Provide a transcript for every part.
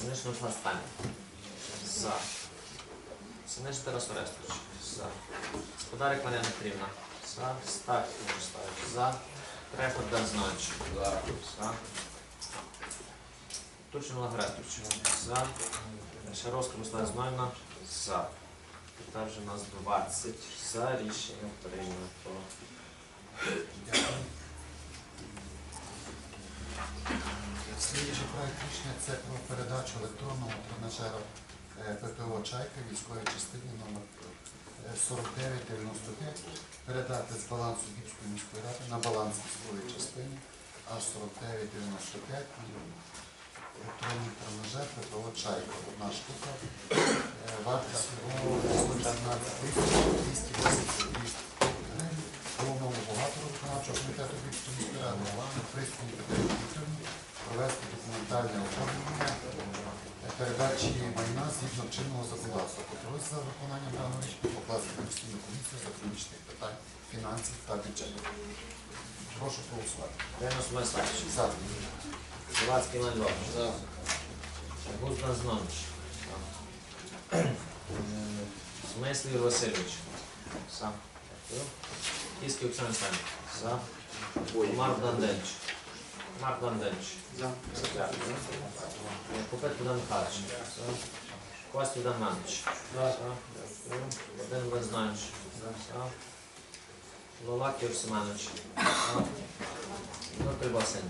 Синишин Руслан Сталін. За. Синишин Тарас Орестович. За. Господарик Мар'яна Петрівна. За. Стах Мирославович. За. Трефор Дан Зинович. За. Тучин Олег Орестович. За. Шаровська Руслан Знойна. За. Тепер вже у нас 20 за рішення прийнято. Слідчий проект рішення це про передачу електронного тренажера е, ППО Чайка військовій частині номер е, 4995 передати з балансу Львівської міської ради на баланс військової частини аж 4995 електронний тренажер ППО Чайка. Одна штука. Е, Вартість його 115 тисяч 282 гривень. Головному бухгалтеру виконавчого комітету Львівської міської ради Вікторівні провести документальне оформлення передачі майна згідно чинного законодавства. Контроль за виконанням даного рішення покласти на постійну комісію з економічних питань, фінансів та бюджету. Прошу проголосувати. Денис Мирославович. За. Завадський Львович. За. Гуздан Знович. Смислів Ігор Васильович. За. Дякую. Кіський Оксана Сталін. За. Марк Данденч. Марк Данденч. За. Купет Богдан Михайлович. Кость Богдан Іванович. Вадим. За. Лолак Юрій Семенович. За. Дмитро Басин.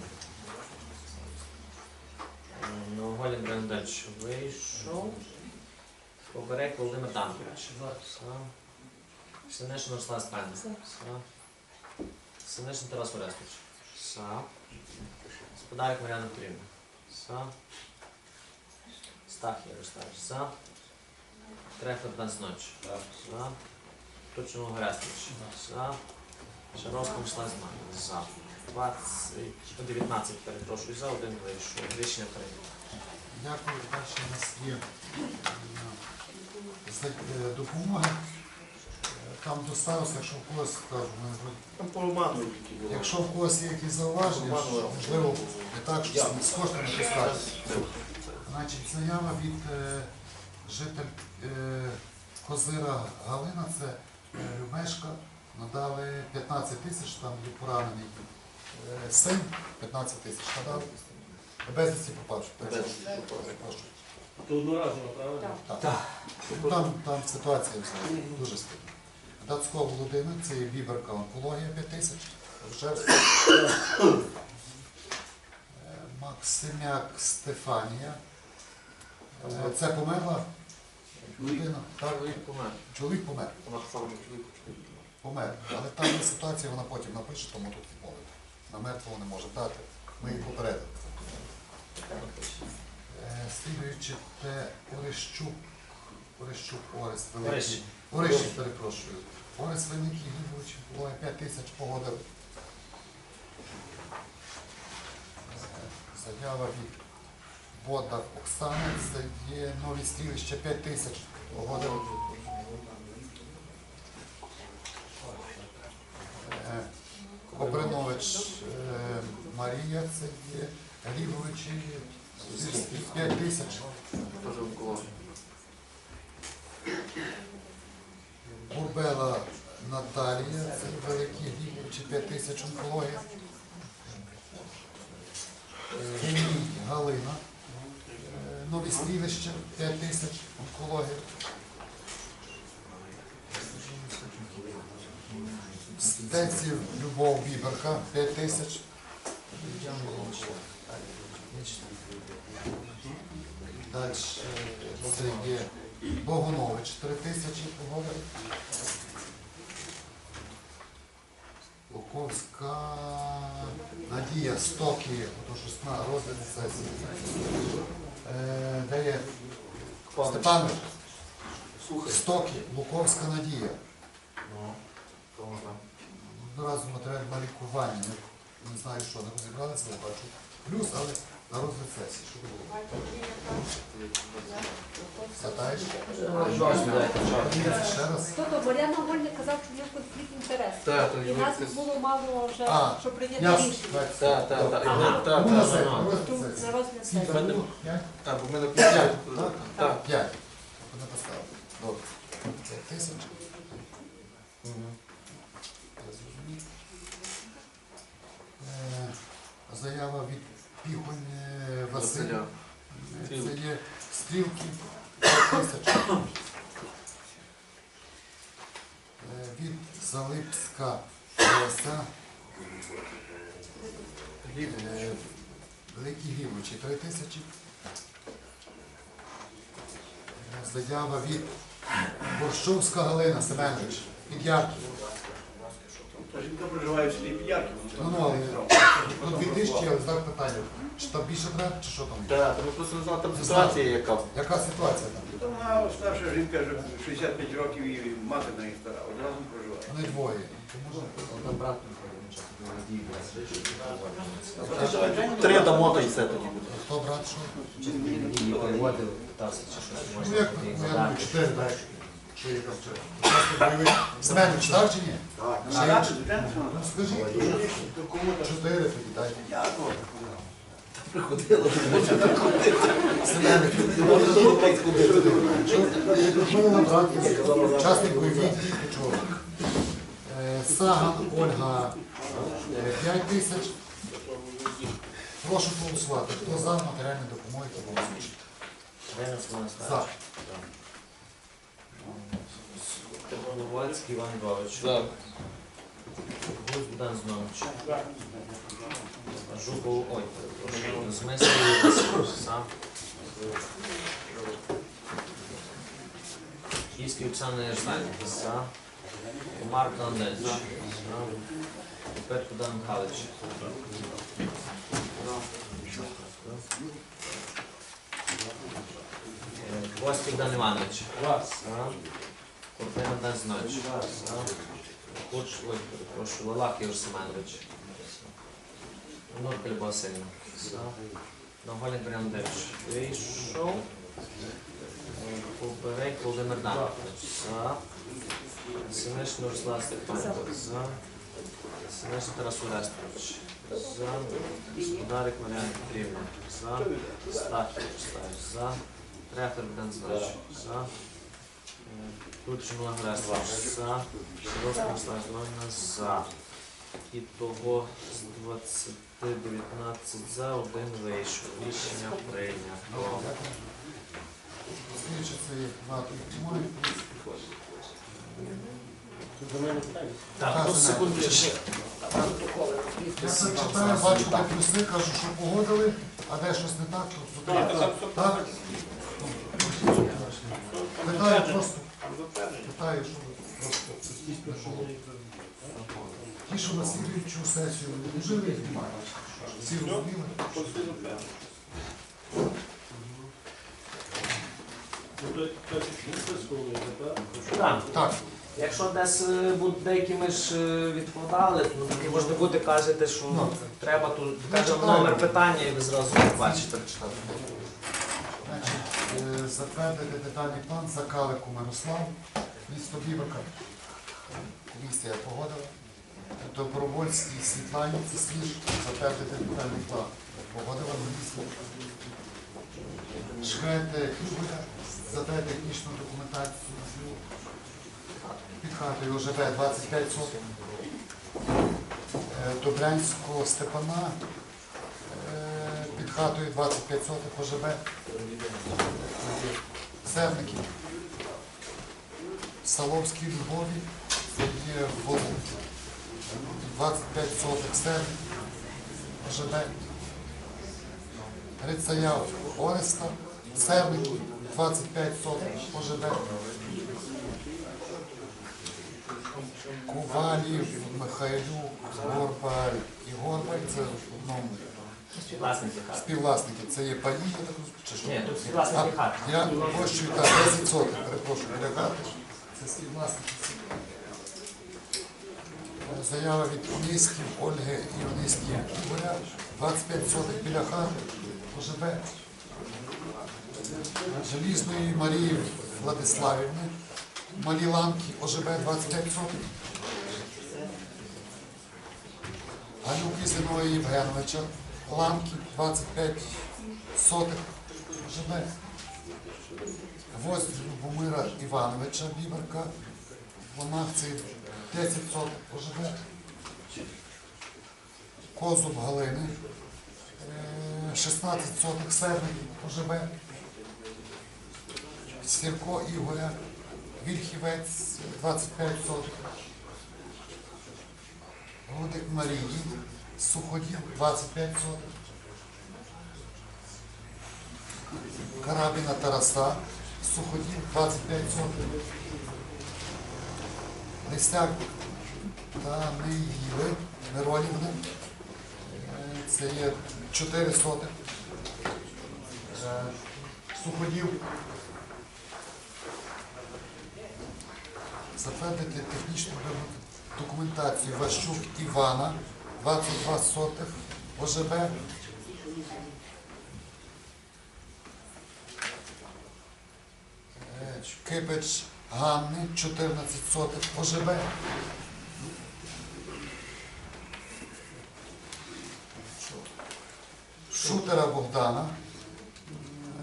Новоголін Грандеч вийшов. Поберек Володимир Данкович. За. Синишин Руслан Сталін. За. Синишин Тарас Орестович. За. Господарик Мар'яна Петрівна. За. Стах Ярославович. За. Трефер Данзноч. За. Тучнов Горестович. За. Шаровський Мишлан За. 20, 19, перепрошую, за один вийшов. Рішення прийнято. Дякую. Далі у нас є е, е, допомога. Там доставився, якщо в когось скажу, ми Там було. Якщо в когось є якісь зауваження, що, можливо, не так, що з коштами не пускати. Значить, заява від е, житель е, Козира Галина, це е, Любешка, надали 15 тисяч, там є поранений е, син, 15 тисяч надали. Безвісті попавши. То одноразово, правильно? Так. Ну, Там, там ситуація взагалі дуже складна. Дацько Володимир, це є Біберка онкологія 5 тисяч. Ржевська. Е, Максимяк Стефанія. Е, Це померла людина. Чоловік помер. чоловік помер. Вона формі чоловіку. Помер. Але там є ситуація, вона потім напише, тому тут відмовити. На мертвого не може дати. Ми їх попередили. Е, Слідуючи те Орещук, Орещук Орест Великий. Орещик, перепрошую. Орест Великий Григорович, було 5 тисяч погодив. Заява від Бодар Оксани, це є нові стрілище 5 тисяч погодив. Е, Кобринович е, Марія, це є Глібович 5 тисяч. Теж онкологія. Бурбела Наталія, це великі Глібовичі 5 тисяч онкологія. Хемій Галина, е, нові стрілище 5 тисяч онкологія. Стеців Любов Біберка 5 тисяч. Далі це є Богонович 3 тисячі погодив. Луковська Надія Стоки, ото щось на розгляд сесії. Е, Де є Степанович? Слухай. Стоки, Луковська Надія. Ну, то можна. Одразу матеріал на лікування. Не знаю, що не розібралися, не бачу. Плюс, але На розгляд сесії. Що було? Затаєш? Ще раз. Тобто Мар'яна Гольник казав, що в нього конфлікт інтересів. Так, І нас було мало вже, А, щоб прийняти Ясно. рішення. Так, так, так. Ага. Ну, на так. на розгляд Тут сесії. розгляд Скільки сесії. було? П'ять? Так, бо ми на П'ять, так? Так. П'ять. Вони поставили. Добре. П'ять тисяч. Мгм. Я зрозумів. Е, Заява від Піхонь е, Василя. Це є стрілки. Від Залипська. Е, Великі Гівочі, три тисячі. Заява від Борщовська Галина Семенович. Від Ярків. Жінка проживає в селі П'ярки. Ну, ну, але ну, 2000, але знак питання. Чи там більше треба, чи що там? Так, то ми просто не знали там ситуація, яка. Яка ситуація там? Вона старша жінка, вже 65 років і мати на них стара, одразу проживає. Вони двоє. Три дамо, то і все тоді буде. Хто брат, що? І переводив, питався, чи щось Ну як, ну, я думаю, чотири брат. Що є там? Учасник. Семенович, так чи ні? Так, Ну скажіть, чотири тоді дайте. Дякую. Семенович, брат? Учасник бойових дій, чого? Е, Саган Ольга, 5 тисяч. Прошу голосувати. Хто за матеріальні допомоги, то голосуйте. Денис За. Монастир. Головацький Іван Львович. Так. Гусь Богдан Знович. Жуков, ой, перепрошую, Змислий Юрій Васильович. За. Київський Оксана Ярославівна. За. Марко Андельович. За. Петр Богдан Михайлович. Е, Костік Dan Іванович. За. Gosti dan ima noć. Vas. Kompleman dan noć. Vas. Kuč, oj, prošu, lak još sam Andrić. Norkel Bosenina. Da. Da volim Brian Dević. Išao. Kupavek, Kulde Mrdan. Da. Da. Sineš Nurslav Stepanović. Da. Sineš Tarasu Rastrović. Za, gospodarek Marijan Petrivna, za, Stahić, Stahić, za, Стахів Вячеслав. За. Трехер Богдан Зинович. За. Е, Турчин За. Івановна. І того з 20 19 за, один вийшов. Рішення прийнято. Слідче це є багато тимурів. Так, тут секунду ще. Я це читаю, бачу, де плюси, кажу, що погодили, а де щось не так, то тут так. Питаю просто. Питаю, що просто. Ті, що на слідчу сесію не жили, всі розуміли. Так, Так, якщо десь е, будуть деякі ми ж е, відкладали, ну такі можна буде кажете, що Ну. треба тут кажемо номер питання і ви зразу бачите. Е, затвердити детальний план Закалику Мирослав, місто Біберка. Комісія погодила. Добровольській Світлані це сліж затвердити детальний план. Погодила комісія. Любика затвердити технічну документацію під хатою ОЖБ 25 соток. Е, Добрянського Степана е, під хатою 25 соток ОЖБ. Севники. Саловській Львові, це є Волу. 25 соток сервік, ОЖБ. Грицаяв Ореста, Серники, 25 соток ОЖБ. Ковалів, Михайлюк, Горбаль і Горбаль, це ну, Власники хати. співвласники. Це є паї, я так розумію, чи що? Ні, тут власники хати. Я площею так, 10 соток, перепрошую, лягати. Це співвласники. Заява від Оніськів Ольги і Оніськів Ігоря. 25 сотих біля хати. ОЖБ. Желізної Марії Владиславівни. Малі ламки ОЖБ 25 сотих. Галюки Зиновія Євгеновича. Ламки 25 сотих ОЖБ. Гвоздь Любомира Івановича Біберка. Вона це 10 сотих ОЖБ. Козуб Галини. е, 16 сотих серник ОЖБ. Сірко Ігоря. Вільхівець 25 сотих. Рудик Марії. Суходіл 25 сотих. Карабіна Тараса. Суходіл 25 сотих. Лисяк та Неїли Миронівни. Це є 4 сотих. Е, Суходіл. Затвердити технічну документацію Ващук Івана, 22 сотих ОЖБ. Е, Кипич Ганни, 14 сотих ОЖБ. Шутера Богдана,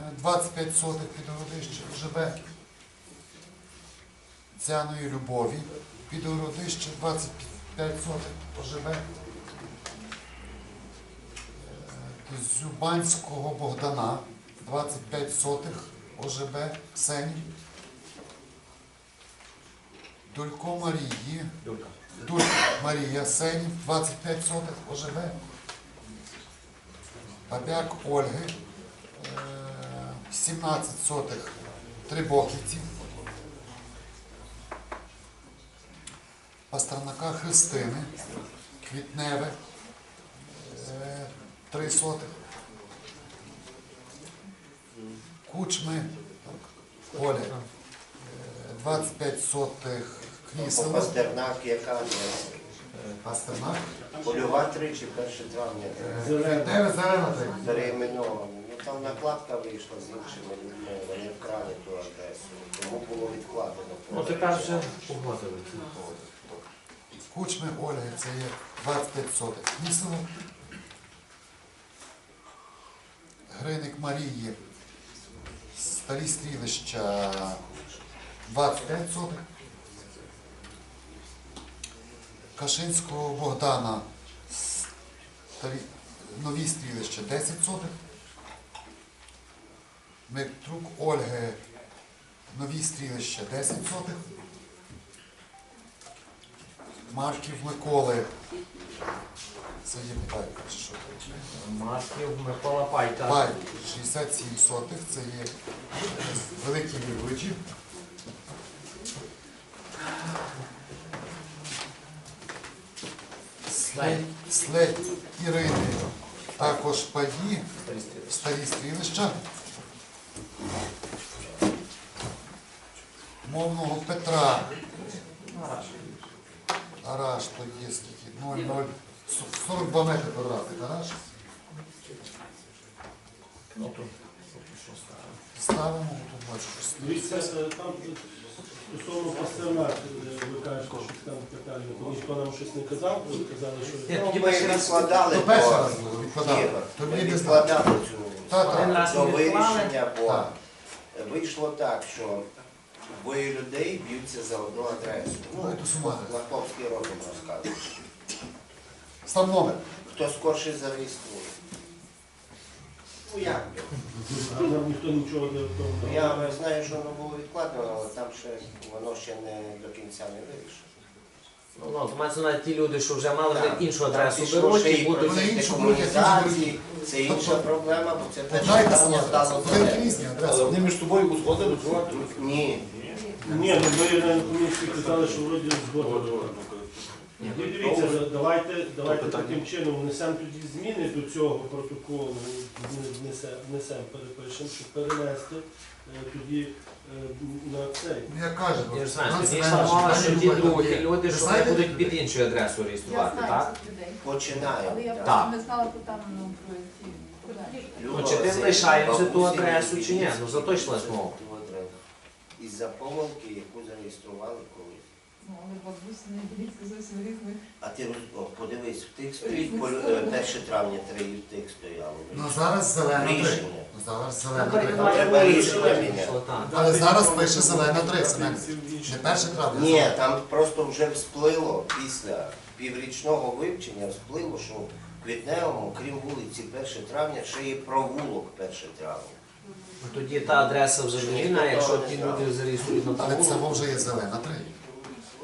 е, 25 сотих під городище ОЖБ. Цяної Любові, під городище 25 сотих ОЖБ. Е, Зюбанського Богдана, 25 сотих ОЖБ Ксені. Дулько Марії. Дулько Марія Сенів, 25 сотих ОЖБ. Бабяк Ольги, е, 17 сотих Трибоківців. Пастернака Христини, Квітневе, 3 сотих. Кучми Оля, е, 25 сотих Кнісова, Пастернак, яка? Пастернак, Польова тричі, 1 травня. е, Квітневе, Зелена 3. Переіменовано. Ну там накладка вийшла з іншими людьми, вони вкрали ту адресу. Тому було відкладено. Ну, тепер вже погодили. Кучми Ольги, це є 25 сотих. Кнісово. Гриник Марії, старі стрілища 25 сотих. Кашинського Богдана, старі, нові стрілища 10 сотих. Мектрук Ольги, нові стрілища 10 сотих. Марків Миколи. Це є Пайка, чи що? Марків Микола Пайка. Пай 67 сотих, це є великі виборчі. След, след Ірини, також паї, старі стрілища. Мовного Петра. Гараж то є скільки? 0,0. 42 метри квадратних гараж. Ну, тут поки що ставимо. Ставимо, тут бачу, що. Дивіться, е, там стосовно Пастернак, е, ви кажете, що там питання, то ніхто нам щось не казав, ви казали, що Ні, Ну, тоді ми раз- відкладали То перший раз було, відкладали. Тоді ми не знаю. відкладали цю Та, та. До вирішення, бо Так. вийшло так, що двоє людей б'ються за одну адресу. Ну, це сумати. Лаховський розум розказує. Став номер. Хто скорше зареєструє. Ну як? а нам ніхто нічого не Ну. Я знаю, що воно було відкладено, але там ще воно ще не до кінця не вирішено. Ну, ну, мається на ті люди, що вже мали Так, іншу адресу пішло беруть ще і і будуть. процес іншу а декомунізації. Це інша проблема, бо це те, що Дайте там стало різні адреси. вони між собою узгодили. Ні. Ні, ну ви на комісії казали, що вроді згодом. Ні, Ну, ну, Дивіться, за- давайте, давайте питання. таким чином внесемо тоді зміни до цього протоколу, внесемо, внесемо перепишемо, щоб перенести е, тоді е, на цей. Ну, як кажуть, Я ж знаю, тоді мова, що ті другі люди, що вони будуть під іншою адресою Я реєструвати, знаю так? цих людей. Але я так. просто не знала, то там ну, про ці. Ну, чи ти лишаєш ту адресу, чи ні? Ну, за то мова. Із-за помилки, яку зареєстрували колись. Ну, але бабусі не дивіться зовсім різних. А ти о, подивись, в тих стоїть по- е, 1 травня три і в тих стояло. Ну зараз зелена 3. Рішення. Зараз Ну, зелена 3. Треба рішення міняти. Але зараз пише зелена 3, Семенович. Не перше травня. Ні, там просто вже всплило після піврічного вивчення, всплило, що в Квітневому, крім вулиці 1 травня, ще є провулок 1 травня. Ну, Тоді та адреса вже вільна, якщо ті люди зареєструють на Але це тому, вже є зелена 3.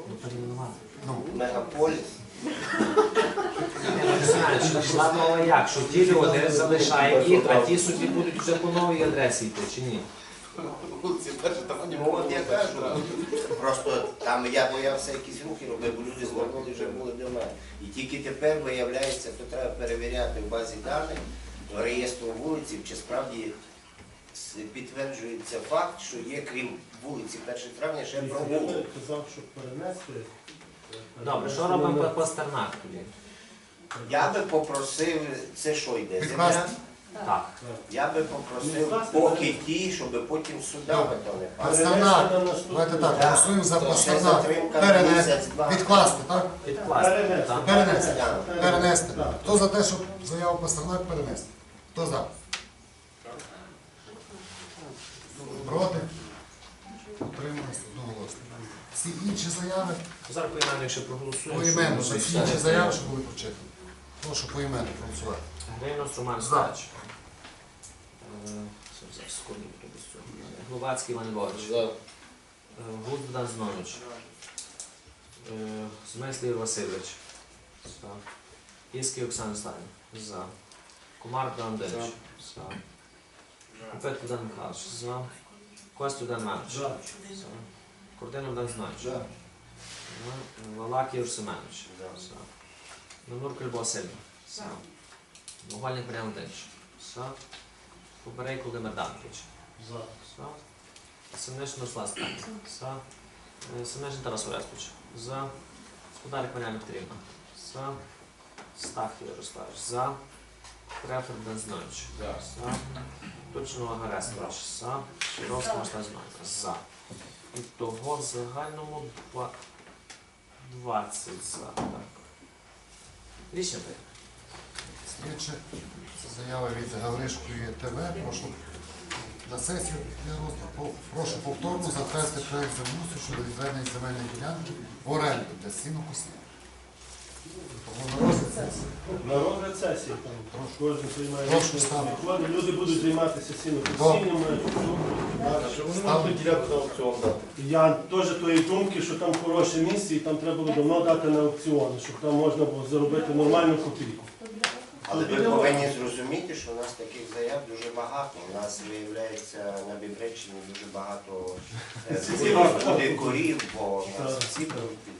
Ну. Ну, Мегаполіс. Я не знаю, що йшла мова як, що ті люди залишають їх, а ті собі будуть вже по новій адресі йти, чи ні? Ну от я кажу, просто там я боявся якісь рухи робити, бо люди звернули вже були до мене. І тільки тепер виявляється, то треба перевіряти в базі даних реєстру вулиці, чи справді підтверджується факт, що є крім вулиці 1 травня ще Я провулок. казав, щоб перенести. е, Добре, що робимо по Пастернак тоді? Я би попросив, це що йде? Земля? Так. Я би попросив поки ті, щоб потім судами то. Пастернак. Давайте так, голосуємо за Ще Пастернак. затримка Перенести. місяць-два. Відкласти, так? Підкласти. Перенести. Перенести. Перенести. Хто за те, щоб заяву Пастернак перенести? Хто за? Проти? Утримались одноголосно. Всі інші заяви Зараз поіменно, якщо проголосуємо. поіменно, що за всі інші заяви, що були прочитані. Прошу поіменно проголосувати. Грейнос Роман. Стач. Е, за секунду, без цього. Глобацький Іван Львович. Е, Гуд Богдан Знович. Е, Змеслій Ігор Васильович. За. Іський Оксана Сталін. За. Комар Андреевич. За. Купет Богдан Михайлович. За. Кость Богдан Іванович. За. За. Кордин Богдан Знович. За. За. Лалак Ігор Семенович. За. Нонурка Любов Васильівна. За. Могильник Мар'ян Володимирович. За. Поберей Володимир Данкович. За. За. Семенишин Руслан Степанович. За. Е, Семенишин Тарас Орестович. За. Господарик Мар'яна Петрівна. За. Стахів Ярославович. За. Трефер Бензнович. За. Точного Гаресович. За. Шировський Мишлен Знович. За. І того в загальному 20 за. Рішення прийнято. Слідче заява від Гавришкої ТВ. Прошу на сесію для розгляду. Прошу повторно затвердити проєкт землеустрою щодо відведення земельної ділянки в оренду для сінокосіння. На розгляд сесії. Там кожен приймає Прошу рішення. ставити. Люди будуть займатися. Ставлю. Я теж тої думки, що там хороше місце і там треба було давно дати на аукціони, щоб там можна було заробити нормальну копійку. Але ви повинні зрозуміти, що у нас таких заяв дуже багато. У нас виявляється на Бібреччині дуже багато е, буде бо у нас всі беруть під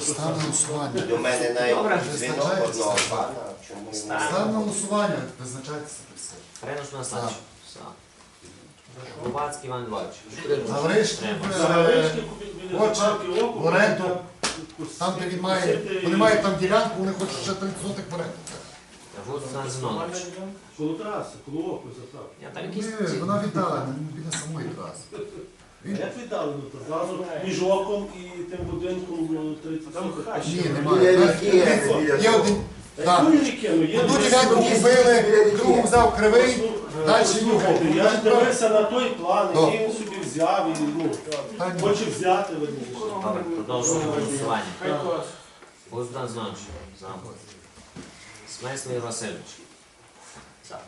Ставлю на голосування. До мене навіть дзвінок одного пана, чому голосування. Визначайтеся при все. Рейнос Настач. За. Глобацький Іван в заправки «Око», в оренду. там де він має, вони мають там ділянку, вони хочуть ще 30 сотих в оренду. Коло траси, коло оку заправки. Я там якісь Ні, вона віддала, біля самої траси. Як віддали ну, то зразу між оком і тим будинком ну, 30 сотих. Ні, немає. Є- Є один. Так. Яку ріки? Ну, є Одну дві ділянку купили, другу взяв кривий, далі Слухайте, я ж дивився на той план, Ну. який він собі взяв і ну, Та ні. хоче взяти верніше. Добре, продовжуємо голосування. Богдан Зінонович. За. Ігор Васильович. За.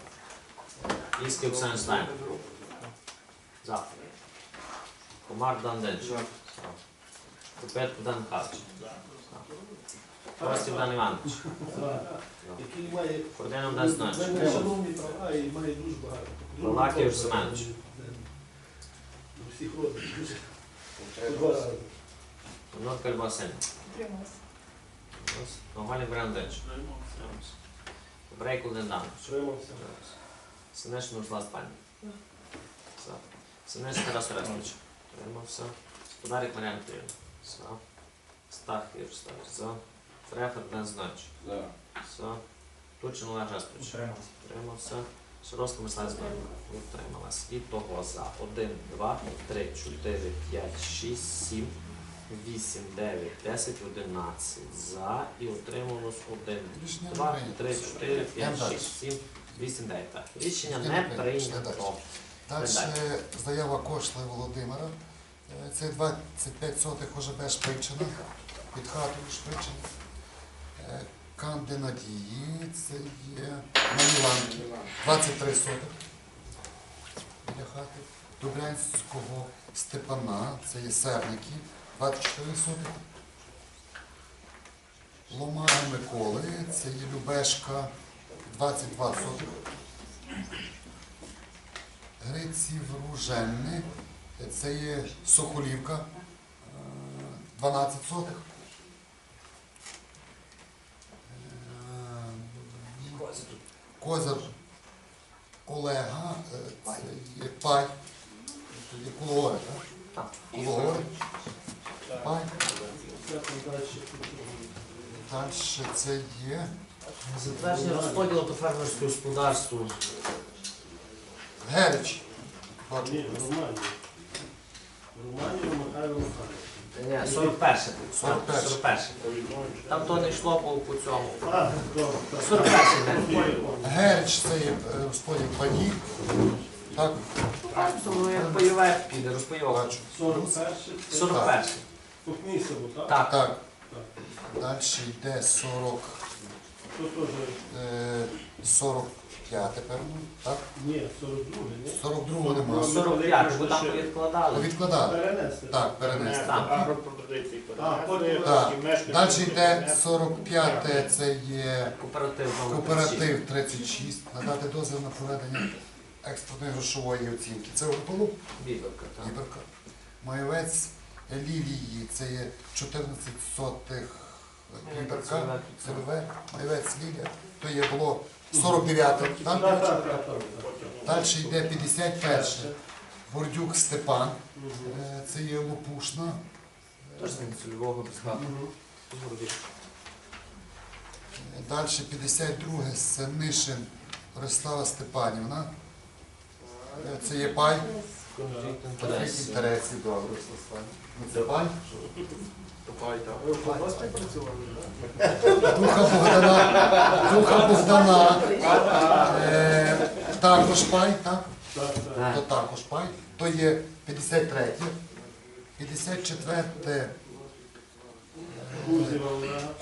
Іський Оксана Стайн. За. Комар Дан Денчев. За. Петко Дан Халчев. Е Костив Дан Иванович. Корденов Дан Станчев. Балак Юр Семенович. Нот Кальбасен. Нормален Бран Денчев. Брейко Сенеш Нурслав Пани. Сенеш Тарас Расмич. Утримався. Господарик Мар'яна Петрівна. За. Стах Ярославович. За. Трефер Ден Знойч. За. За. Тучин Олег Жестович. Утримався. Широска Мислав Зборна. Утрималась. І того за 1, 2, 3, 4, 5, 6, 7, 8, 9, 10, 11 за. І утрималось 1, Рішення не 2, прийнято. 3, 4, 5, Йдемо далі. 6, 7, 8, 9. Так. Рішення не прийнято. Далі заява Кошли Володимира. Е, Це 25 сотих ОЖБ Шпичина, під хатою Шпичина. Е, Канди Надії, це є на Міланки, 23 сотих біля хати. Дублянського Степана, це є Серники, 24 сотих. Ломара Миколи, це є Любешка, 22 сотих. Гриців Руженни, це є Соколівка, е, 12 сотих. Е, Козир Олега, е, це є пай, це є Кулугори, так? Кулугори, пай. Далі. Далі це є Затвердження розподілу по фермерському господарству. Бачу. Ні, Романія. Романія Михайло Михайлович. Ні, 41. 41. 41. Там то не йшло по, по цьому. А, добре. так. 41 не. Герич це є е, розподіл пані. Так, Так, ну як бойове піде, розпойовка. бачу. 41. це 41. По Кнісову, так? Так. Так. Далі йде 40, То теж, е, 45, певно. Так? ні, 42, ні? 42 нема. 45, бо там відкладали. Відкладали. Перенести. Так, перенести. Так. Агропропозиції А, Так. Далі йде 45, це є Кооператив 36. кооператив 36. Надати дозвіл на проведення експортної грошової оцінки. Це Орполу, Біберка, так. Іберка. Майовець Лілії, це є 14 сотих Іберка. ЦВВ, Майовець Лілія. То є було 49, Так, так? так, так, так. Далі йде 51. Бордюк Степан, Е, це є Лопушна. Тож з цільового безплатно. Мгм. Далі 52 Сенишин Борислава Степанівна. Е, Це є пай. Конфлікт інтересів. інтересів, добре, Руслан. Ну, Це пай. Ви в колгоспі працювали, так? Духа Богдана. Духа Богдана. Е, Також пай, так? То також пай. То є 53. 54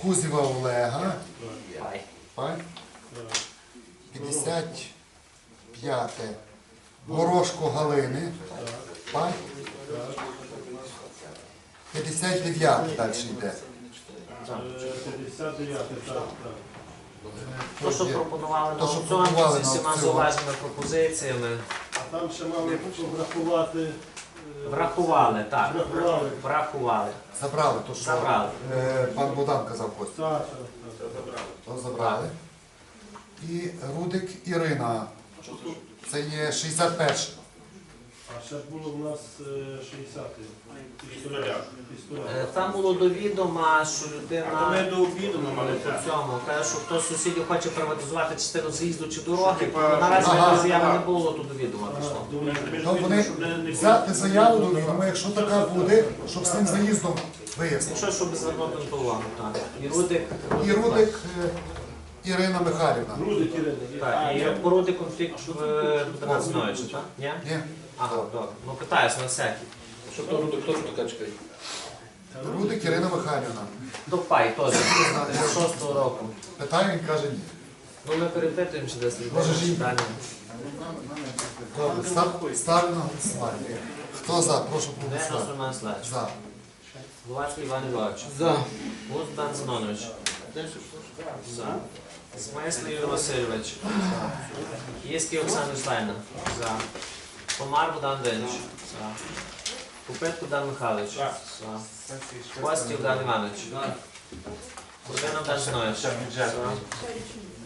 Кузєва Олега. Пай. 55 Горошко Галини. Пай. 59 далі йде. Е, 59, так, так. То, що пропонували на То, що аукціон пропонували зі на зауваженими пропозиціями. А там ще мали врахувати. е, Врахували, так. Врахували. Врахували. Забрали то, що Забрали. е, пан Богдан казав Костя. Так, так, так. То забрали. І Рудик Ірина. Це є 61. А ще було в нас е, 60-й. Пістоляк. Е, Там було до відома, що А то ми людина до обіду мали по цьому каже, що хтось з сусідів хоче приватизувати частину з'їзду чи дороги. Типа, Наразі Ага. такої заяви не було, то до відома пішло. Ну, вони взяти заяву до відома, якщо така буде, щоб з цим заїздом вияснити. Якщо щоб звернути на то увагу, так. І Рудик. І Рудик е, Ірина Михайлівна. Так, і по конфлікт в 13 ночі, так? Ні? Ні. Ага, добре. Ну питаюсь на всякий. Що то Рудик, хто ж така чекає? Рудик Ірина Михайлівна. До пай теж. З 6 року. Питаю, він каже ні. Ну ми перепитуємо, чи десь Може, жінка. питання. Добре, став, ставлю на голосування. Хто за? Прошу Денис проголосувати. Роман Славич. За. Гловацький Іван Іванович. За. Гуз Дан Зинонович. За. Смайслий Юрій Васильович. Єський Олександр Слайна. За. Помар Богдан Денич. За. Купит Богдан Михайлович. Костів Богдан Іванович. Бурдина Данзнович. За.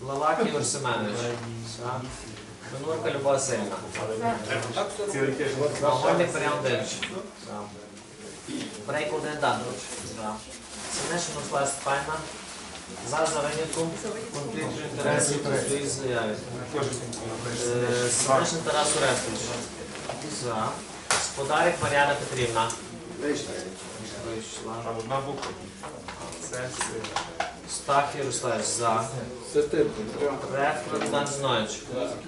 Лалак Ігор Семенович. За. Минурка Любов Васильівна. Нагольник Мар'ян. За. Брейко Один Данович. Синешин Руслан Степанівна. За за винятком конфлікту інтересів своїй заяві. Е, Синешин Тарас Орестович. За. Сподарик Мар'яна Петрівна. Вийшла. Одна буква. Стах Ярославович. За. Рефер Богдан Зинович.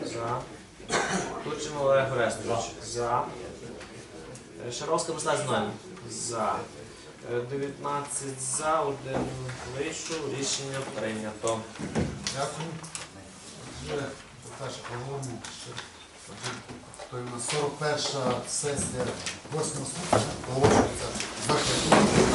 За. Турчинов Олег Орестович. За. Шаровська Мирослав Зиновна. За. Е, 19 за, один вийшов, рішення прийнято. Дякую. Вже головне, що то 41 сесія 8 сутка оголошується закритою.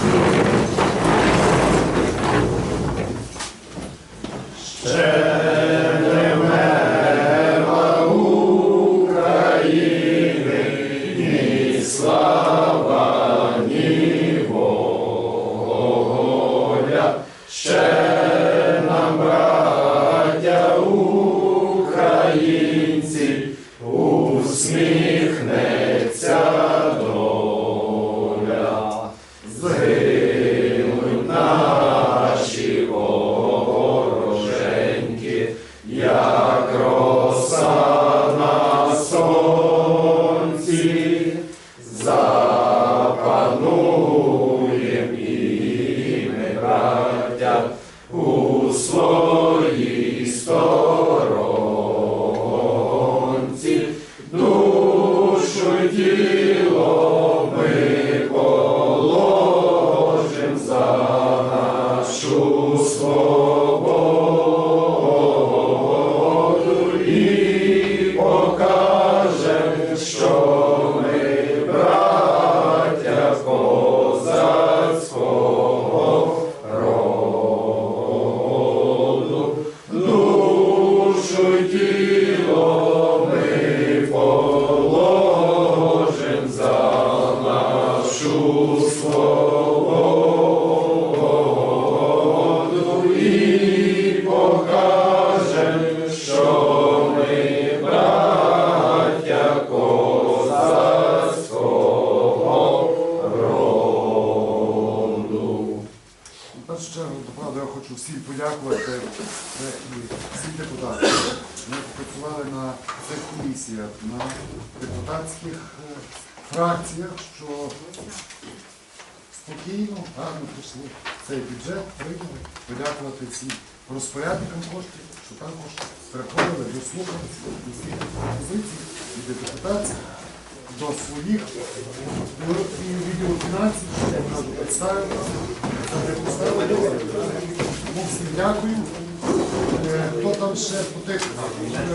В і всім депутатам. Ми працювали на цих комісіях, на депутатських е, фракціях, що спокійно, гарно прийшли цей бюджет, прийняли. Подякувати всім розпорядникам коштів, що також приходили, до всіх позицій від депутатів до своїх і відділу фінансів, що вони представили. Тому всім дякую. Е, Хто там ще по тих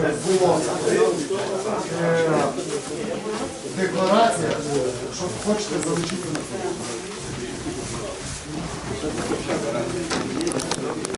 е, було декларація, що хочете залучити на це?